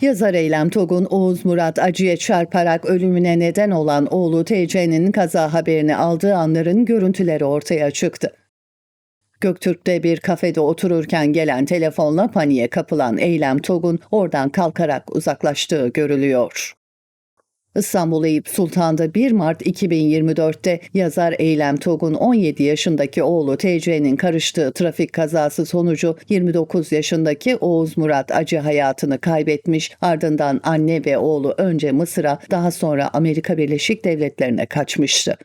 Yazar Eylem Togun, Oğuz Murat acıya çarparak ölümüne neden olan oğlu TC'nin kaza haberini aldığı anların görüntüleri ortaya çıktı. Göktürk'te bir kafede otururken gelen telefonla paniğe kapılan Eylem Togun oradan kalkarak uzaklaştığı görülüyor. İstanbul Eyüp Sultan'da 1 Mart 2024'te yazar Eylem Togun 17 yaşındaki oğlu TC'nin karıştığı trafik kazası sonucu 29 yaşındaki Oğuz Murat acı hayatını kaybetmiş ardından anne ve oğlu önce Mısır'a daha sonra Amerika Birleşik Devletleri'ne kaçmıştı.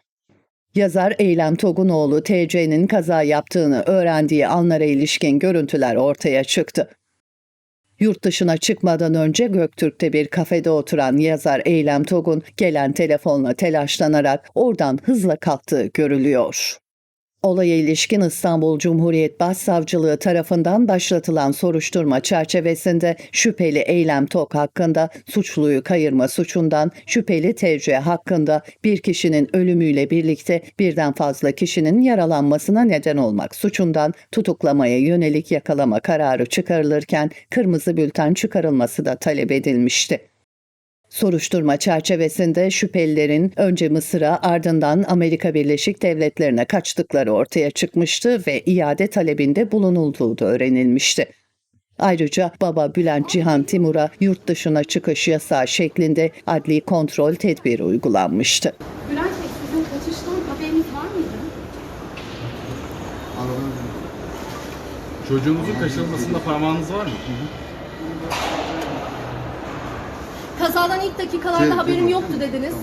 Yazar Eylem Togunoğlu TC'nin kaza yaptığını öğrendiği anlara ilişkin görüntüler ortaya çıktı. Yurt dışına çıkmadan önce Göktürk'te bir kafede oturan yazar Eylem Togun gelen telefonla telaşlanarak oradan hızla kalktığı görülüyor. Olaya ilişkin İstanbul Cumhuriyet Başsavcılığı tarafından başlatılan soruşturma çerçevesinde şüpheli Eylem Tok hakkında suçluyu kayırma suçundan şüpheli TC hakkında bir kişinin ölümüyle birlikte birden fazla kişinin yaralanmasına neden olmak suçundan tutuklamaya yönelik yakalama kararı çıkarılırken kırmızı bülten çıkarılması da talep edilmişti. Soruşturma çerçevesinde şüphelilerin önce Mısır'a ardından Amerika Birleşik Devletleri'ne kaçtıkları ortaya çıkmıştı ve iade talebinde bulunulduğu da öğrenilmişti. Ayrıca baba Bülent Cihan Timur'a yurt dışına çıkış yasağı şeklinde adli kontrol tedbiri uygulanmıştı. Bülent Bey sizin kaçıştan haberiniz var mıydı? Çocuğunuzun kaçırılmasında parmağınız var mı? Kazadan ilk dakikalarda Şey, haberim yoktu dediniz.